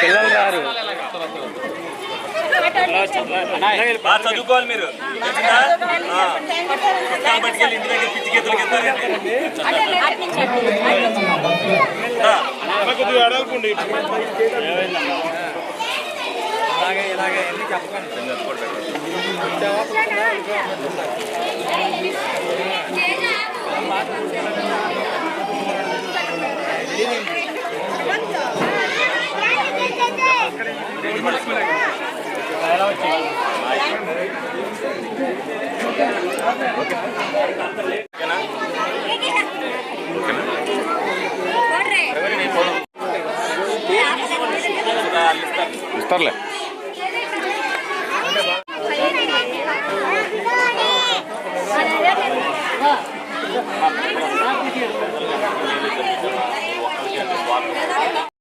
పిల్లలు రారు బాగా చదువుకోవాలి మీరు. పట్టుకెళ్ళి ఇంటి దగ్గర పిచ్చి గీతలు. ఇలాగే ఇలాగే ఎన్ని? ఇస్తారులే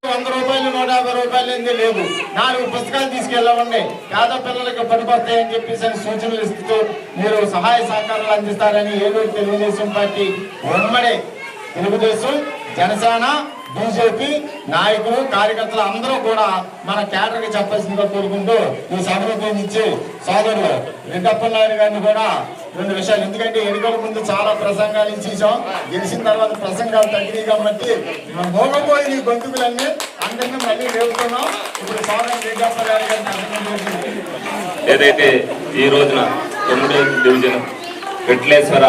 వంద రూపాయలు నూట యాభై రూపాయలు ఏంది లేదు. నాలుగు పుస్తకాలు తీసుకెళ్ళవండి. పేద పిల్లలకు పనిపడతాయని చెప్పేసి అని సూచనలు ఇస్తూ మీరు సహాయ సహకారాలు అందిస్తారని ఏలూరు తెలుగుదేశం పార్టీ ఉమ్మడి తెలుగుదేశం జనసేన బీజేపీ నాయకులు కార్యకర్తలు అందరూ కూడా మన కేటర్కి చెప్పాల్సిందిగా కోరుకుంటూ ఈ సభను ఉపయోగించి సోదరులు రెడ్డప్ప నాయుడు గారిని కూడా రెండు విషయాలు. ఎందుకంటే ఎన్నికల ముందు చాలా ప్రసంగాలు ఇచ్చేసాం గెలిచిన తర్వాత ప్రసంగాలు తగ్గినాయి కాబట్టి మోగపోయిన ఈ గొంతుకులన్నీ అందరినీ మళ్ళీ లేపుతున్నాం. ఇప్పుడు సోదరు రెడ్డప్ప గారి గారిని ఏదైతే ఈ రోజున తొమ్మిదో డివిజన్ వెట్లేశ్వర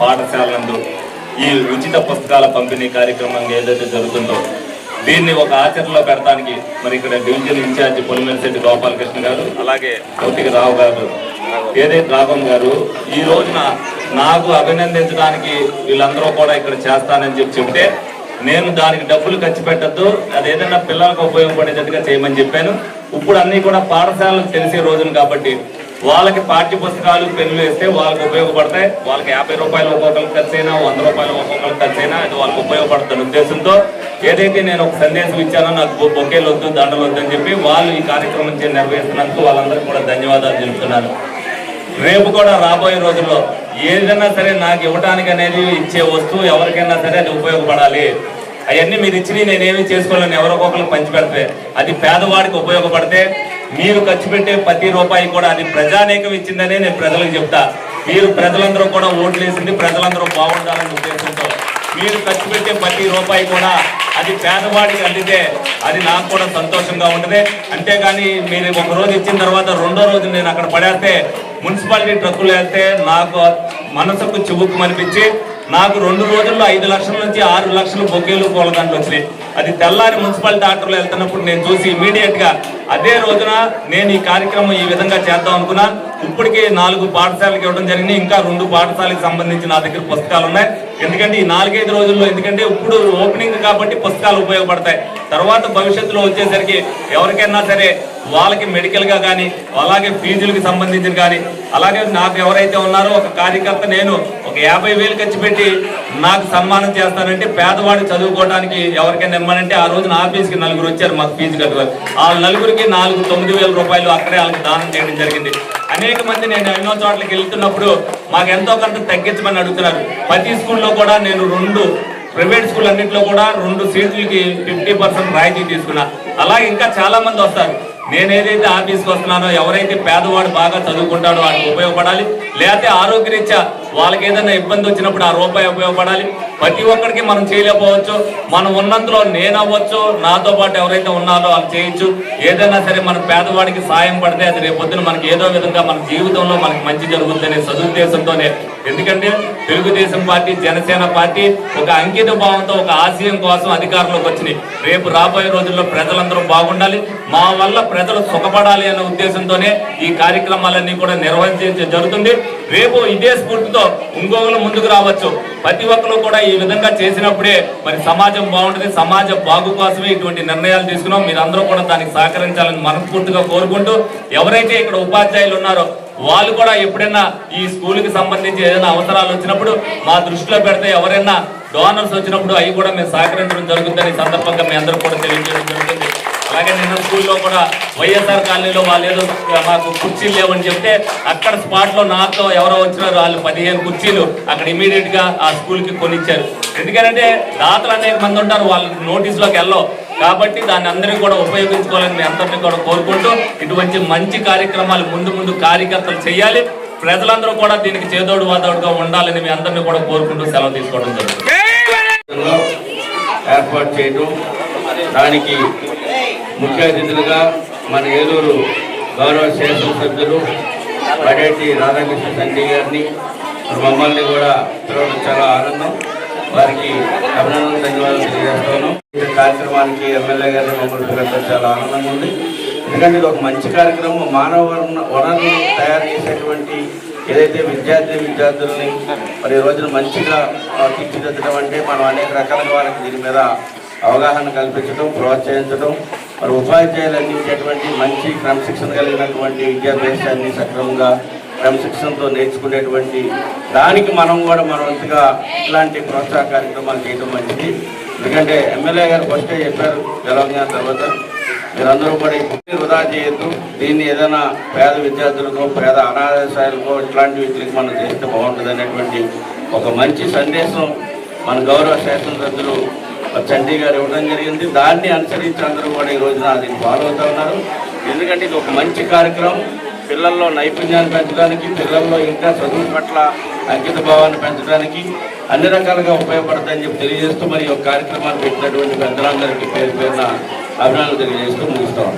పాఠశాల నందు ఈ ఉచిత పుస్తకాల పంపిణీ కార్యక్రమం ఏదైతే జరుగుతుందో దీన్ని ఒక ఆచరణలో పెడతానికి మరి ఇక్కడ డివిజన్ ఇన్ఛార్జ్ పొలిమేరిశెట్టి గోపాలకృష్ణ గారు అలాగే కౌతిక రావు గారు ఏదైతే రాఘవం గారు ఈ రోజున నాకు అభినందించడానికి వీళ్ళందరూ కూడా ఇక్కడ చేస్తానని చెప్పి చెప్తే నేను దానికి డబ్బులు ఖర్చు పెట్టద్దు అది ఏదైనా పిల్లలకు ఉపయోగపడేటట్టుగా చేయమని చెప్పాను. ఇప్పుడు అన్నీ కూడా పాఠశాలకు తెలిసే రోజులు కాబట్టి వాళ్ళకి పాఠ్య పుస్తకాలు పెన్నులు వేస్తే వాళ్ళకి ఉపయోగపడతాయి. వాళ్ళకి యాభై రూపాయలు ఒక్కొక్కరికి కలిసైనా వంద రూపాయలు ఒక్కొక్కరికి కలిసైనా అది వాళ్ళకి ఉపయోగపడుతున్న ఉద్దేశంతో ఏదైతే నేను ఒక సందేశం ఇచ్చానో నాకు బొ- బొకేలు వద్దు దండలు వద్దు అని చెప్పి వాళ్ళు ఈ కార్యక్రమం నిర్వహిస్తున్నందుకు వాళ్ళందరికీ కూడా ధన్యవాదాలు తెలుపుతున్నాను. రేపు కూడా రాబోయే రోజుల్లో ఏదైనా సరే నాకు ఇవ్వడానికి అనేది ఇచ్చే వస్తువు ఎవరికైనా సరే అది ఉపయోగపడాలి. అవన్నీ మీరు ఇచ్చి నేనేమి చేసుకోలేను ఎవరో ఒకరికి పంచి పెడితే అది పేదవాడికి ఉపయోగపడితే మీరు ఖర్చు పెట్టే ప్రతి రూపాయి కూడా అది ప్రజానేకం ఇచ్చిందనే నేను ప్రజలకు చెప్తా. మీరు ప్రజలందరూ కూడా ఓట్లు వేసింది ప్రజలందరూ బాగుండాలనే ఉద్దేశంతో. మీరు ఖర్చు పెట్టే ప్రతి రూపాయి కూడా అది పేదవాడికి అందితే అది నాకు కూడా సంతోషంగా ఉంటుంది. అంతేగాని మీరు ఒక రోజు ఇచ్చిన తర్వాత రెండో రోజు నేను అక్కడ పడేస్తే మున్సిపాలిటీ ట్రక్కులు వేస్తే నాకు మనసుకు చివుక్కుమనిపించి నాకు రెండు రోజుల్లో ఐదు లక్షల నుంచి ఆరు లక్షలు బొకేలు దాంట్లో వచ్చినాయి. అది తెల్లారి మున్సిపాలిటీ డాక్టర్లు వెళ్తున్నప్పుడు నేను చూసి ఇమీడియట్గా అదే రోజున నేను ఈ కార్యక్రమం ఈ విధంగా చేద్దాం అనుకున్నాను. ఇప్పటికే నాలుగు పాఠశాలకు ఇవ్వడం జరిగింది. ఇంకా రెండు పాఠశాలకు సంబంధించి నా దగ్గర పుస్తకాలు ఉన్నాయి. ఎందుకంటే ఈ నాలుగైదు రోజుల్లో ఎందుకంటే ఇప్పుడు ఓపెనింగ్ కాబట్టి పుస్తకాలు ఉపయోగపడతాయి. తర్వాత భవిష్యత్తులో వచ్చేసరికి ఎవరికైనా సరే వాళ్ళకి మెడికల్గా కానీ అలాగే ఫీజులకి సంబంధించిన కానీ అలాగే నాకు ఎవరైతే ఉన్నారో ఒక కార్యకర్త నేను ఒక యాభై వేలు ఖర్చు పెట్టి నాకు సన్మానం చేస్తానంటే పేదవాడు చదువుకోవడానికి ఎవరికైనా ఇమ్మనంటే ఆ రోజున ఆఫీస్కి నలుగురు వచ్చారు మాకు ఫీజు కట్టుకోవాలి ఆ నలుగురికి నాలుగు తొమ్మిది వేల రూపాయలు అక్కడే వాళ్ళకి దానం చేయడం జరిగింది. అనేక మంది నేను ఎన్నో చోట్లకి వెళ్తున్నప్పుడు మాకు ఎంతో కొంత తగ్గించమని అడుగుతున్నారు. ప్రతి స్కూల్లో కూడా నేను రెండు ప్రైవేట్ స్కూల్ అన్నింటిలో కూడా రెండు సీట్లకి ఫిఫ్టీ పర్సెంట్ రాయితీ తీసుకున్నా. అలా ఇంకా చాలా మంది వస్తారు. నేను ఏదైతే ఆఫీస్కి వస్తున్నానో ఎవరైతే పేదవాడు బాగా చదువుకుంటాడో వాడికి ఉపయోగపడాలి. లేకపోతే ఆరోగ్యరీత్యా వాళ్ళకి ఏదైనా ఇబ్బంది వచ్చినప్పుడు ఆ రూపాయి ఉపయోగపడాలి. ప్రతి ఒక్కరికి మనం చేయలేకపోవచ్చు. మనం ఉన్నంతలో నేనవ్వచ్చు నాతో పాటు ఎవరైతే ఉన్నారో వాళ్ళు చేయొచ్చు. ఏదైనా సరే మన పేదవాడికి సాయం పడితే అది రేపొద్దున మనకి ఏదో విధంగా మన జీవితంలో మనకి మంచి జరుగుతుందనే సదుద్దేశంతోనే. ఎందుకంటే తెలుగుదేశం పార్టీ జనసేన పార్టీ ఒక అంకిత భావంతో ఒక ఆశయం కోసం అధికారంలోకి వచ్చినాయి. రేపు రాబోయే రోజుల్లో ప్రజలందరూ బాగుండాలి. మా వల్ల ప్రజలు సుఖపడాలి అనే ఉద్దేశంతోనే ఈ కార్యక్రమాలన్నీ కూడా నిర్వహించే జరుగుతుంది. రేపు ఇదే స్ఫూర్తితో ఇంకొకరు ముందుకు రావచ్చు. ప్రతి ఒక్కరు కూడా ఈ ఈ విధంగా చేసినప్పుడే మరి సమాజం బాగుంటుంది సమాజ బాగు కోసమే ఇటువంటి నిర్ణయాలు తీసుకున్నాం. మీరందరూ కూడా దానికి సహకరించాలని మనస్ఫూర్తిగా కోరుకుంటూ ఎవరైతే ఇక్కడ ఉపాధ్యాయులు ఉన్నారో వాళ్ళు కూడా ఎప్పుడైనా ఈ స్కూల్కి సంబంధించి ఏదైనా అవసరాలు వచ్చినప్పుడు మా దృష్టిలో పెడితే ఎవరైనా డోనర్స్ వచ్చినప్పుడు అవి కూడా మేము సహకరించడం జరుగుతుందని సందర్భంగా మీ అందరూ కూడా తెలియజేయడం జరుగుతుంది. అలాగే నిన్న స్కూల్లో కూడా వైఎస్ఆర్ కాలనీలో వాళ్ళు ఏదో మాకు కుర్చీలు లేవని చెప్తే అక్కడ స్పాట్లో నాతో ఎవరో వచ్చినారు వాళ్ళు పదిహేను కుర్చీలు అక్కడ ఇమీడియట్గా ఆ స్కూల్కి కొనిచ్చారు ఎందుకంటే దాతలు అనేక మంది ఉంటారు వాళ్ళ నోటీస్లోకి వెళ్ళవు కాబట్టి దాన్ని అందరినీ కూడా ఉపయోగించుకోవాలని మీ అందరినీ కూడా కోరుకుంటూ ఇటువంటి మంచి కార్యక్రమాలు ముందు ముందు కార్యకర్తలు చేయాలి ప్రజలందరూ కూడా దీనికి చేదోడు వాదోడుగా ఉండాలని మీ అందరినీ కూడా కోరుకుంటూ సెలవు తీసుకోవడం జరుగుతుంది ఏర్పాటు చేయడం దానికి ముఖ్య అతిథులుగా మన ఏలూరు గౌరవ శాసనసభ్యులు పడేటి రాధాకృష్ణ సంజయ్ గారిని మమ్మల్ని కూడా పిలవడం చాలా ఆనందం. వారికి అభినందన ధన్యవాదాలు తెలియజేస్తాను ఈ కార్యక్రమానికి ఎమ్మెల్యే గారిని మమ్మల్ని పిలవడం చాలా ఆనందంగా ఉంది. ఎందుకంటే ఇది ఒక మంచి కార్యక్రమం. మానవ వనరులను తయారు చేసేటువంటి ఏదైతే విద్యార్థి విద్యార్థుల్ని మరి రోజున మంచిగా తీర్చిదిద్దడం అంటే మనం అనేక రకాలుగా వాళ్ళకి దీని మీద అవగాహన కల్పించడం ప్రోత్సహించడం మరి ఉపాధ్యాయులు అందించేటువంటి మంచి క్రమశిక్షణ కలిగినటువంటి విద్యాభ్యాసాన్ని సక్రమంగా క్రమశిక్షణతో నేర్చుకునేటువంటి దానికి మనం కూడా మన వంతుగా ఇలాంటి ప్రోత్సాహ కార్యక్రమాలు చేయడం మంచిది. ఎందుకంటే ఎమ్మెల్యే గారు ఫస్టే చెప్పారు తెలంగాణ తర్వాత. మీరందరూ కూడా వృధా చేయొద్దు. దీన్ని ఏదైనా పేద విద్యార్థులకో పేద అనాథాశాలకో ఇట్లాంటి వీటికి మనం చేస్తే బాగుంటుంది అనేటువంటి ఒక మంచి సందేశం మన గౌరవ శాసనసభ్యులు మరి చండీ గారు ఇవ్వడం జరిగింది. దాన్ని అనుసరించి అందరూ కూడా ఈ రోజున దీన్ని ఫాలో అవుతూ ఉన్నారు. ఎందుకంటే ఇది ఒక మంచి కార్యక్రమం. పిల్లల్లో నైపుణ్యాన్ని పెంచడానికి పిల్లల్లో ఇంకా చదువు పట్ల అంకిత భావాన్ని పెంచడానికి అన్ని రకాలుగా ఉపయోగపడతాయని చెప్పి తెలియజేస్తూ మరి ఈ యొక్క కార్యక్రమాన్ని పెట్టినటువంటి పెద్దలందరికీ పేరు పేరున అభినందనలు తెలియజేస్తూ ముగిస్తాం